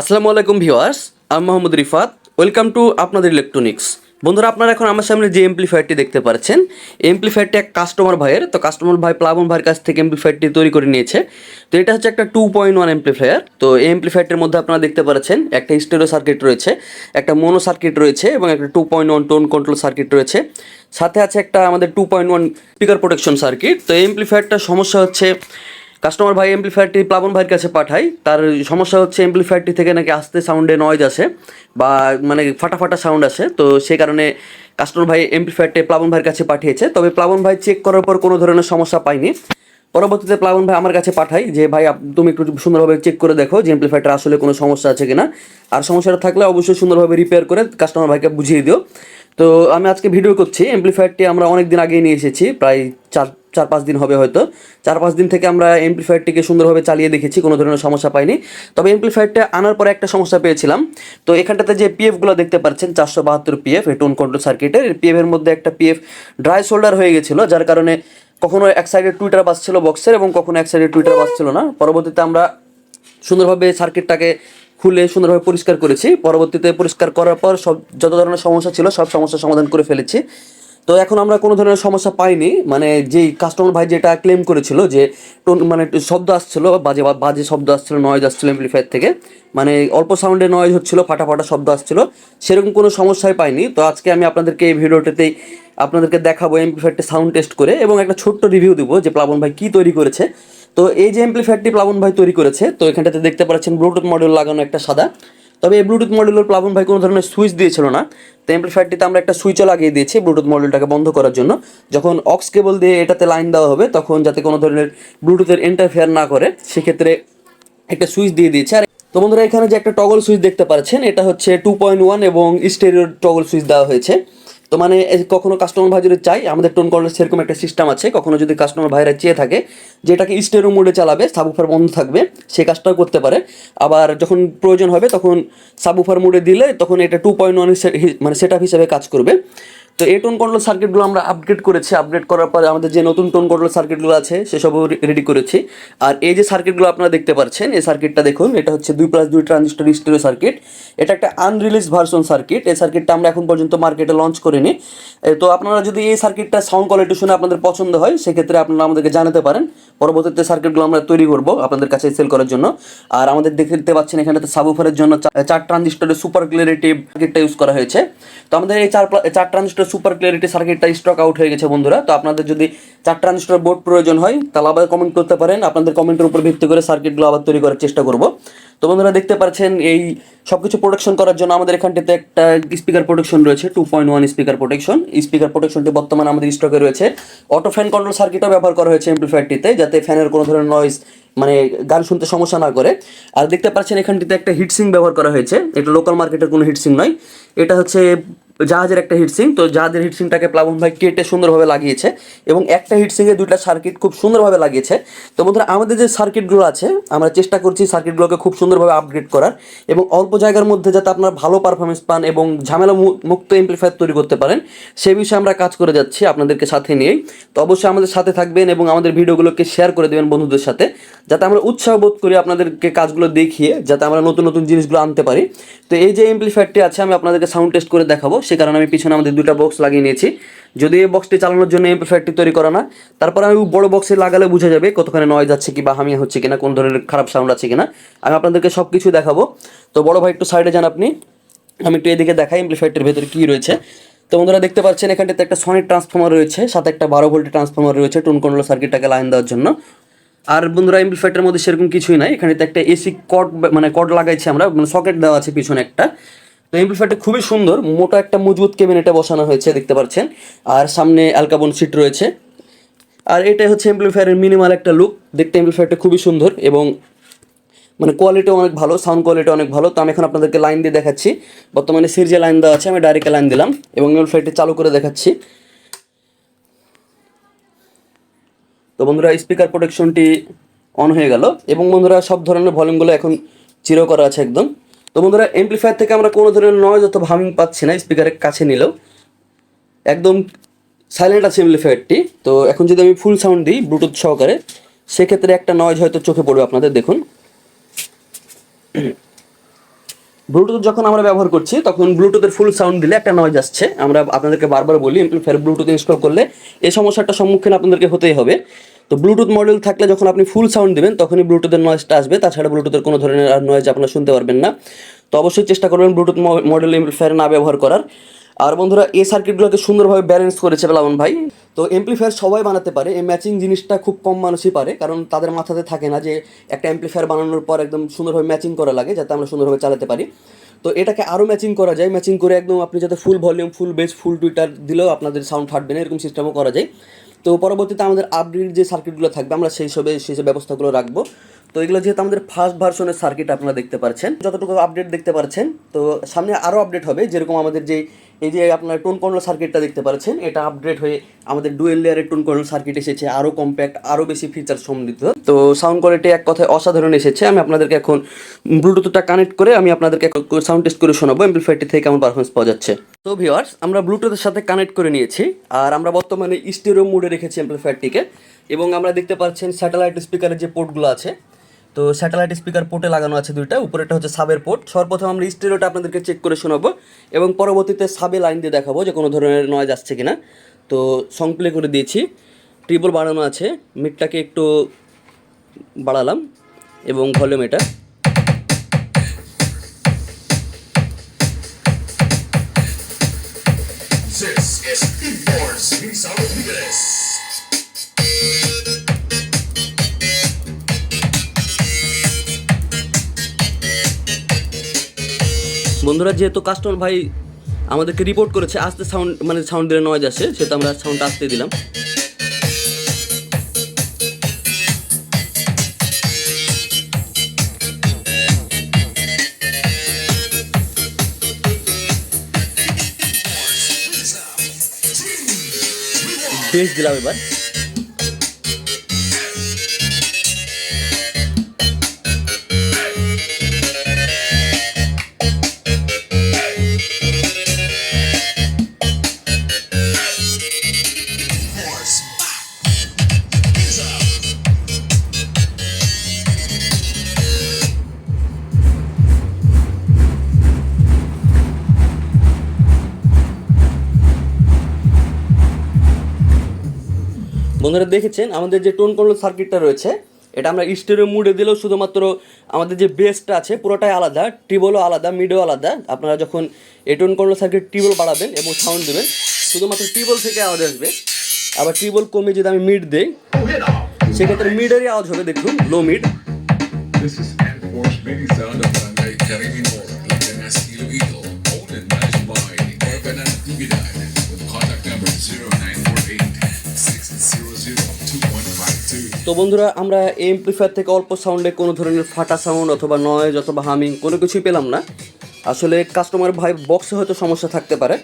আসসালামু আলাইকুম ভিউয়ার্স, আমি মোহাম্মদ রিফাত, ওয়েলকাম টু আপনাদের ইলেকট্রনিক্স। বন্ধুরা, আপনারা এখন আমার সামনে যে এমপ্লিফায়ারটি দেখতে পাচ্ছেন এমপ্লিফায়ারটি এক কাস্টমার ভাইয়ের, তো কাস্টমার ভাই প্লাবন ভাইয়ের কাছ থেকে এমপ্লিফায়ারটি তৈরি করে নিয়েছে। তো এটা হচ্ছে একটা টু পয়েন্ট ওয়ান এমপ্লিফায়ার তো এই এমপ্লিফায়ারটির মধ্যে আপনারা দেখতে পাচ্ছেন, একটা স্টেরো সার্কিট রয়েছে, একটা মোনো সার্কিট রয়েছে এবং একটা two point one tone control circuit রয়েছে। সাথে আছে একটা আমাদের two point one speaker protection circuit তো এই এমপ্লিফায়ারটার সমস্যা হচ্ছে কাস্টমার ভাই এমপ্লিফায়ারটি প্লাবন ভাইয়ের কাছে পাঠাই। তার সমস্যা হচ্ছে এমপ্লিফায়ারটি থেকে নাকি আস্তে সাউন্ডে নয়েজ আসে বা মানে ফাটা ফাটা সাউন্ড আসে। তো সেই কারণে কাস্টমার ভাই এমপ্লিফায়ারটি প্লাবন ভাইয়ের কাছে পাঠিয়েছে। তবে প্লাবন ভাই চেক করার পর কোনো ধরনের সমস্যা পাইনি পরবর্তীতে প্লাবন ভাই আমার কাছে পাঠাই যে, ভাই তুমি একটু সুন্দরভাবে চেক করে দেখো যে এমপ্লিফায়ারটা আসলে কোনো সমস্যা আছে কিনা। আর সমস্যাটা থাকলে অবশ্যই সুন্দরভাবে রিপেয়ার করে কাস্টমার ভাইকে বুঝিয়ে দিও। তো আমি আজকে ভিডিও করছি। এমপ্লিফায়ারটি আমরা অনেক দিন আগেই নিয়ে এসেছি, প্রায় চার চার পাঁচ দিন হবে হয়তো। চার পাঁচ দিন থেকে আমরা এমপ্লিফায়ারটিকে সুন্দরভাবে চালিয়ে দেখেছি, কোনো ধরনের সমস্যা পাইনি। তবে এমপ্লিফায়ারটা আনার পরে একটা সমস্যা পেয়েছিলাম। তো এখানটাতে যে পিএফগুলো দেখতে পাচ্ছেন, চারশো বাহাত্তর পিএফ টোন কন্ট্রোল সার্কিটের পিএফের মধ্যে একটা পিএফ ড্রাই শোল্ডার হয়ে গেছিল, যার কারণে কখনো এক সাইডে টুইটার বাজছিল বক্সের এবং কখনো এক সাইডে টুইটার বাজছিল না। পরবর্তীতে আমরা সুন্দরভাবে সার্কিটটাকে খুলে সুন্দরভাবে পরিষ্কার করেছি। পরবর্তীতে পরিষ্কার করার পর সব যত ধরনের সমস্যা ছিল, সব সমস্যার সমাধান করে ফেলেছি। তো এখন আমরা কোনো ধরনের সমস্যা পাইনি। মানে যেই কাস্টমার ভাই যেটা ক্লেম করেছিল যে টোন মানে শব্দ আসছিল, বাজে বাজে শব্দ আসছিল নয়েজ আসছিল এমপ্লিফায়ার থেকে মানে অল্প সাউন্ডে নয়েজ হচ্ছিল, ফাটা ফাটা শব্দ আসছিল, সেরকম কোনো সমস্যাই পাইনি। তো আজকে আমি আপনাদেরকে এই ভিডিওটাতেই আপনাদেরকে দেখাবো এমপ্লিফায়ারটি সাউন্ড টেস্ট করে এবং একটা ছোট্ট রিভিউ দেবো যে প্লাবন ভাই কী তৈরি করেছে। তো এই যে এমপ্লিফায়ারটি প্লাবন ভাই তৈরি করেছে, তো এখানটাতে দেখতে পাচ্ছেন ব্লুটুথ মডেল লাগানো একটা সাদা। তবে এই ব্লুটুথ মডিউলের প্লাবন ভাই কোনো ধরনের সুইচ দিয়েছিল না। তো অ্যাম্পলিফায়ারটিতে আমরা একটা সুইচও লাগিয়ে দিয়েছি ব্লুটুথ মডেলটাকে বন্ধ করার জন্য। যখন অক্স কেবল দিয়ে এটাতে লাইন দেওয়া হবে, তখন যাতে কোনো ধরনের ব্লুটুথের ইন্টারফেয়ার না করে, সেক্ষেত্রে একটা সুইচ দিয়ে দিয়েছে। আর তো বন্ধুরা, এখানে যে একটা টগল সুইচ দেখতে পাচ্ছেন, এটা হচ্ছে টু পয়েন্ট ওয়ান এবং স্টেরিও টগল সুইচ দেওয়া হয়েছে। তো মানে কখনো কাস্টমার ভাই যদি চাই, আমাদের টোন কলের সেরকম একটা সিস্টেম আছে, কখনো যদি কাস্টমার ভাইরা চেয়ে থাকে, যেটাকে স্টেরো মোডে চালাবে সাবুফার বন্ধ থাকবে, সে কাজটাও করতে পারে। আবার যখন প্রয়োজন হবে, তখন সাবুফার মোডে দিলে, তখন এটা টু পয়েন্ট ওয়ান মানে সেট আপ হিসেবে কাজ করবে। তো এই টোন কন্ট্রোল সার্কিটগুলো আমরা আপগ্রেড করেছি। আপগ্রেড করার পরে আমাদের যে নতুন টোন কন্ট্রোল সার্কিটগুলো আছে, সেসবও রেডি করেছি। আর এই যে সার্কিটগুলো আপনারা দেখতে পাচ্ছেন, এই সার্কিটটা দেখুন, এটা হচ্ছে দুই প্লাস দুই ট্রানজিস্টর স্টেরিও সার্কিট এটা একটা আনরিলিজ ভার্সন সার্কিট এই সার্কিটটা আমরা এখন পর্যন্ত মার্কেটে লঞ্চ করিনি। তো আপনারা যদি এই সার্কিটটা সাউন্ড কোয়ালিটি শুনে আপনাদের পছন্দ হয়, সেক্ষেত্রে আপনারা আমাদেরকে জানাতে পারেন। পরবর্তীতে সার্কিটগুলো আমরা তৈরি করব আপনাদের কাছে সেল করার জন্য। আর আমাদের দেখতে পাচ্ছেন এখানেতে সাবুফারের জন্য চার ট্রানজিস্টরের সুপার ক্লিয়ারিটি সার্কিটটা ইউজ করা হয়েছে। তো আমাদের এই চার চার ট্রানজিস্টর সুপার ক্লিয়ারিটি সার্কিটটা স্টক আউট হয়ে গেছে বন্ধুরা। তো আপনাদের যদি চার ট্রানজিস্টর বোর্ড প্রয়োজন হয়, তাহলে আবার কমেন্ট করতে পারেন। আপনাদের কমেন্টের উপর ভিত্তি করে সার্কিটগুলো আবার তৈরি করার চেষ্টা করব। তো বন্ধুরা, দেখতে পাচ্ছেন এই সব কিছু প্রোটেকশন করার জন্য আমাদের এখানটিতে একটা স্পিকার প্রোটেকশন রয়েছে two point one speaker protection speaker প্রোটেকশনটি বর্তমানে আমাদের স্টকে রয়েছে। অটো ফ্যান কন্ট্রোল সার্কিটও ব্যবহার করা হয়েছে এমপ্লিফায়ারটিতে যাতে ফ্যানের কোনো ধরনের নয়েজ মানে গান শুনতে সমস্যা না করে। আর দেখতে পাচ্ছেন এখানটিতে একটা হিটসিং ব্যবহার করা হয়েছে। এটা লোকাল মার্কেটের কোনো হিটসিং নয়। এটা হচ্ছে জাহাজের একটা হিটসিং তো জাহাজের হিটসিংটাকে প্লাবন ভাই কেটে সুন্দরভাবে লাগিয়েছে এবং একটা হিটসিংয়ে দুইটা সার্কিট খুব সুন্দরভাবে লাগিয়েছে। তো বন্ধুরা, আমাদের যে সার্কিটগুলো আছে, আমরা চেষ্টা করছি সার্কিটগুলোকে খুব সুন্দরভাবে আপগ্রেড করার এবং অল্প জায়গার মধ্যে যাতে আপনারা ভালো পারফরমেন্স পান এবং ঝামেলা মুক্ত এমপ্লিফায়ার তৈরি করতে পারেন, সে বিষয়ে আমরা কাজ করে যাচ্ছি আপনাদেরকে সাথে নিয়েই। তো অবশ্যই আমাদের সাথে থাকবেন এবং আমাদের ভিডিওগুলোকে শেয়ার করে দেবেন বন্ধুদের সাথে, যাতে আমরা উৎসাহ বোধ করি আপনাদেরকে কাজগুলো দেখিয়ে, যাতে আমরা নতুন নতুন জিনিসগুলো আনতে পারি। তো এই যে এমপ্লিফায়ারটি আছে, আমি আপনাদেরকে সাউন্ড টেস্ট করে দেখাবো সে কারণে আমি পিছনে আমাদের দুটো বক্স লাগিয়ে নিয়েছি। যদি এই বক্সটি চালানোর জন্য এমপ্লিফায়ারটি তৈরি করা না। তারপর আমি বড় বক্সে লাগালে বোঝা যাবে কতখানি নয় যাচ্ছে কি বা হামিয়া হচ্ছে কিনা, কোন ধরনের খারাপ সাউন্ড আছে কিনা। আমি আপনাদেরকে সব কিছু দেখাবো। তো বড় ভাই, একটু সাইডে যান আপনি। আমি একটু এদিকে দেখাই এমপ্লিফায়ারটির ভেতরে কী রয়েছে। তো বন্ধুরা, দেখতে পাচ্ছেন এখানটাতে একটা সনিক ট্রান্সফর্মার রয়েছে, সাথে একটা বারো ভোল্টের ট্রান্সফর্মার রয়েছে টোন কন্ট্রোল সার্কিটটাকে লাইন দেওয়ার জন্য। আর বন্ধুরা এমপ্লিফায়ারটার মধ্যে সেরকম কিছুই নাই। এখানেতে একটা এসি কট মানে কট লাগাইছি আমরা মানে সকেট দেওয়া আছে পিছনে একটা। তো এমপ্লিফায়ারটা খুবই সুন্দর, মোটা একটা মজবুত কেবিনেটে বসানো হয়েছে, দেখতে পাচ্ছেন। আর সামনে অ্যালকাবন সিট রয়েছে। আর এটাই হচ্ছে এমপ্লিফায়ারের মিনিমাল একটা লুক দেখতে এমপ্লিফায়ারটা খুবই সুন্দর এবং মানে কোয়ালিটি অনেক ভালো সাউন্ড কোয়ালিটি অনেক ভালো। তো আমি এখন আপনাদেরকে লাইন দিয়ে দেখাচ্ছি। বর্তমানে সির যে লাইন দেওয়া আছে, আমি ডাইরেক্ট লাইন দিলাম এবং এমপ্লিফায়ারটি চালু করে দেখাচ্ছি। তো বন্ধুরা স্পিকার প্রোটেকশনটি অন হয়ে গেল এবং বন্ধুরা, সব ধরনের ভলিউমগুলো এখন জিরো করা আছে একদম। তো বন্ধুরা এমপ্লিফায়ার থেকে আমরা কোনো ধরনের নয়েজ অথবা হামিং পাচ্ছি না স্পিকারের কাছে নিলেও। একদম সাইলেন্ট আছে এমপ্লিফায়ারটি তো এখন যদি আমি ফুল সাউন্ড দিই ব্লুটুথ সহকারে, সেক্ষেত্রে একটা নয়েজ হয়তো চোখে পড়বে আপনাদের, দেখুন। ব্লুটুথ যখন আমরা ব্যবহার করছি, তখন ব্লুটুথের ফুল সাউন্ড দিলে একটা নয়েজ আসছে। আমরা আপনাদেরকে বারবার বলি এমপ্লিফায়ার ব্লুটুথ ইনস্টল করলে এই সমস্যাটার সম্মুখীন আপনাদেরকে হতেই হবে। তো ব্লুটুথ মডেল থাকলে যখন আপনি ফুল সাউন্ড দেবেন, তখনই ব্লুটুথের নয়েজটা আসবে। তাছাড়া ব্লুটুথের কোনো ধরনের আর নয়েজ আপনারা শুনতে পারবেন না। তো অবশ্যই চেষ্টা করবেন ব্লুটুথ মডেল এমপ্লিফায়ার না ব্যবহার করার। আর বন্ধুরা, এই সার্কিটগুলোকে সুন্দরভাবে ব্যালেন্স করেছে প্লাবন ভাই। তো এমপ্লিফায়ার সবাই বানাতে পারে। এই ম্যাচিং জিনিসটা খুব কম মানুষই পারে, কারণ তাদের মাথাতে থাকে না যে একটা এমপ্লিফায়ার বানানোর পর একদম সুন্দরভাবে ম্যাচিং করা লাগে, যাতে আমরা সুন্দরভাবে চালাতে পারি। তো এটাকে আরও ম্যাচিং করা যায়। ম্যাচিং করে একদম আপনি যাতে full volume full bass full tweeter দিলেও আপনাদের সাউন্ড ফাটবে না, এরকম সিস্টেমও করা যায়। তো পরবর্তীতে আমাদের আপডেট যে সার্কিটগুলো থাকবে, আমরা সেই সবে, সেই সব ব্যবস্থাগুলো রাখব। তো এগুলো যেহেতু আমাদের ফার্স্ট ভার্সনের সার্কিট আপনারা দেখতে পাচ্ছেন যতটুকু আপডেট দেখতে পাচ্ছেন তো সামনে আরও আপডেট হবে, যেরকম আমাদের যে এই যে আপনার টোন কন্ট্রোল সার্কিটটা দেখতে পাচ্ছেন, এটা আপডেট হয়ে আমাদের ডুয়েল লেয়ারের টোন কন্ট্রোল সার্কিট এসেছে আরও কম্প্যাক্ট আরও বেশি ফিচার সমৃদ্ধ। তো সাউন্ড কোয়ালিটি এক কথায় অসাধারণ এসেছে। আমি আপনাদেরকে এখন ব্লুটুথটা কানেক্ট করে আমি আপনাদেরকে সাউন্ড টেস্ট করে শোনাবো এমপ্লিফায়ারটি থেকে কেমন পারফরমেন্স পাওয়া যাচ্ছে। তো ভিওয়ার্স আমরা ব্লুটুথের সাথে কানেক্ট করে নিয়েছি, আর আমরা বর্তমানে স্টেরিও মোডে রেখেছি এমপ্লিফায়ারটিকে এবং আমরা দেখতে পাচ্ছেন স্যাটেলাইট স্পিকারের যে পোর্টগুলো আছে তো স্যাটেলাইট স্পিকার পোর্টে লাগানো আছে দুইটা। উপরে একটা হচ্ছে সাবের পোর্ট সর্বপ্রথম আমরা স্টেরিওটা আপনাদেরকে চেক করে শোনাবো এবং পরবর্তীতে সাবে লাইন দিয়ে দেখাবো যে কোনো ধরনের নয়েজ আসছে কিনা। তো সং প্লে করে দিয়েছি। ট্রিবল বাড়ানো আছে। মিটটাকে একটু বাড়ালাম এবং ভলিউম এটা। বন্ধুরা, যেহেতু কাস্টমার ভাই আমাদেরকে রিপোর্ট করেছে, আস্তে সাউন্ড মানে সাউন্ড দিলে নয়েজ আসে, সেহেতু আমরা সাউন্ডটা আসতে দিলাম। বেশ দিলাম এবার। বন্ধুরা দেখেছেন, আমাদের যে টোন কন্ট্রোল সার্কিটটা রয়েছে, এটা আমরা স্টেরিও মুডে দিলেও শুধুমাত্র আমাদের যে বেসটা আছে, পুরোটাই আলাদা টিবলও আলাদা মিডও আলাদা। আপনারা যখন এই টোন কন্ট্রোল সার্কিট টিবল বাড়াবেন এবং সাউন্ড দেবেন, শুধুমাত্র টিবল থেকে আওয়াজ আসবে। আবার টিবল কমে যদি আমি মিড দেই. সেক্ষেত্রে মিডেরই আওয়াজ হবে, দেখুন লো মিড তো বন্ধুরা, আমরা এই এমপ্লিফায়ার থেকে অল্প সাউন্ডে কোনো ধরনের ফাটা সাউন্ড অথবা নয়েজ অথবা হামিং কোনো কিছুই পেলাম না। আসলে কাস্টমার ভাই বক্সে হয়তো সমস্যা থাকতে পারে।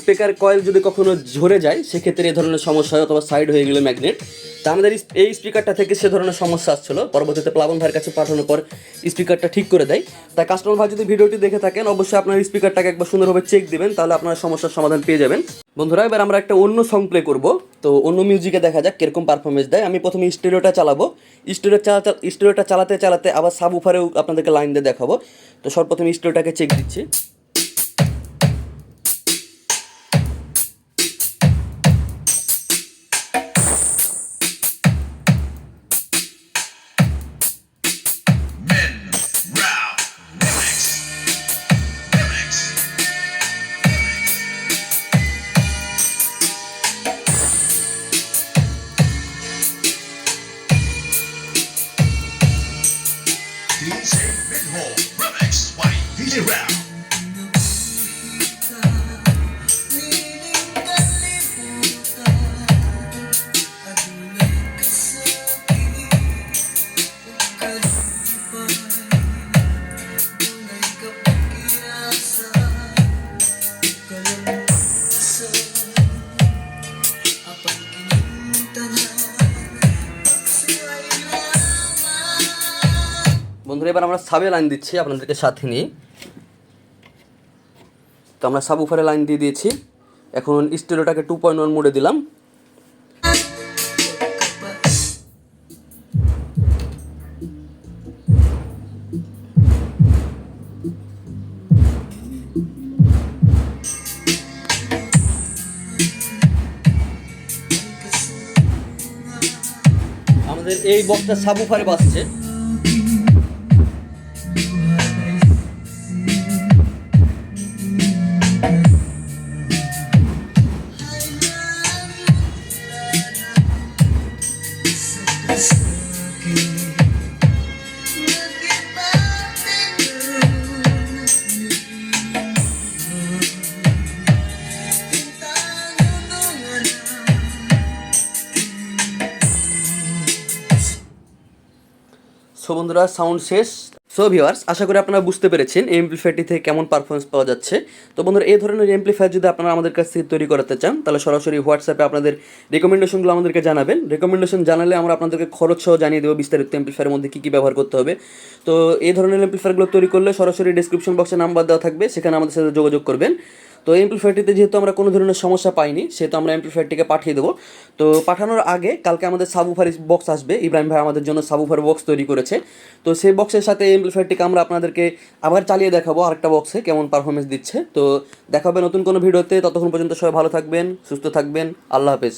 স্পিকার কয়েল যদি কখনো ঝরে যায়, সেক্ষেত্রে এই ধরনের সমস্যা হয় অথবা সাইড হয়ে গেলে ম্যাগনেট তা আমাদের এই স্পিকারটা থেকে সে ধরনের সমস্যা আসছিল। পরবর্তীতে প্লাবন ভাইয়ের কাছে পাঠানোর পর স্পিকারটা ঠিক করে দেয়। তাই কাস্টমার ভাই যদি ভিডিওটি দেখে থাকেন, অবশ্যই আপনার স্পিকারটাকে একবার সুন্দরভাবে চেক দিবেন, তাহলে আপনার সমস্যার সমাধান পেয়ে যাবেন। বন্ধুরা, এবার আমরা একটা অন্য সং প্লে করব। তো অন্য মিউজিকে দেখা যাক কীরকম পারফরমেন্স দেয়। আমি প্রথমে স্টেরিওটা চালাবো। স্টেরিও চালা স্টেরিওটা চালাতে চালাতে আবার সাব উফারেও আপনাদেরকে লাইন দিয়ে দেখাবো। তো সর্বপ্রথম স্টেরিওটাকে চেক দিচ্ছি। DJ Rap. বন্ধুরা এবার আমরা সাবে লাইন দিচ্ছি আপনাদেরকে সাথে নিয়ে তো আমরা সাবুফারে লাইন দিয়ে দিয়েছি। এখন স্টেরিওটাকে টু পয়েন্ট ওয়ান মোডে দিলাম। আমাদের এই বক্সটা সাবুফারে বাঁচছে সো বন্ধুরা সাউন্ড শেষ। সো ভিউয়ার্স আশা করি আপনারা বুঝতে পেরেছেন এই এমপ্লিফায়ারটি থেকে কেমন পারফরমেন্স পাওয়া যাচ্ছে। তো বন্ধুরা, এই ধরনের এমপ্লিফায়ার যদি আপনারা আমাদের কাছ থেকে তৈরি করাতে চান, তাহলে সরাসরি হোয়াটসঅ্যাপে আপনাদের রেকমেন্ডেশনগুলো আমাদেরকে জানাবেন। রেকমেন্ডেশন জানালে আমরা আপনাদেরকে খরচ সহ জানিয়ে দেবো বিস্তারিত এমপ্লিফায়ারের মধ্যে কী কী ব্যবহার করতে হবে। তো এই ধরনের এমপ্লিফায়ারগুলো তৈরি করলে সরাসরি ডিসক্রিপশন বক্সে নাম্বার দেওয়া থাকবে, সেখানে আমাদের সাথে যোগাযোগ করবেন। তো এমপ্লিফায়ারটিতে যেহেতু আমরা কোনো ধরনের সমস্যা পাইনি, সেহেতু আমরা এমপ্লিফায়ারটিকে পাঠিয়ে দেবো। তো পাঠানোর আগে কালকে আমাদের সাবুফার বক্স আসবে। ইব্রাহিম ভাই আমাদের জন্য সাবুফার বক্স তৈরি করেছে। তো সেই বক্সের সাথে এমপ্লিফায়ারটিকে আমরা আপনাদেরকে আবার চালিয়ে দেখাবো আরেকটা বক্সে কেমন পারফরমেন্স দিচ্ছে। তো দেখাবে নতুন কোনো ভিডিওতে। ততক্ষণ পর্যন্ত সবাই ভালো থাকবেন, সুস্থ থাকবেন। আল্লাহ হাফেজ।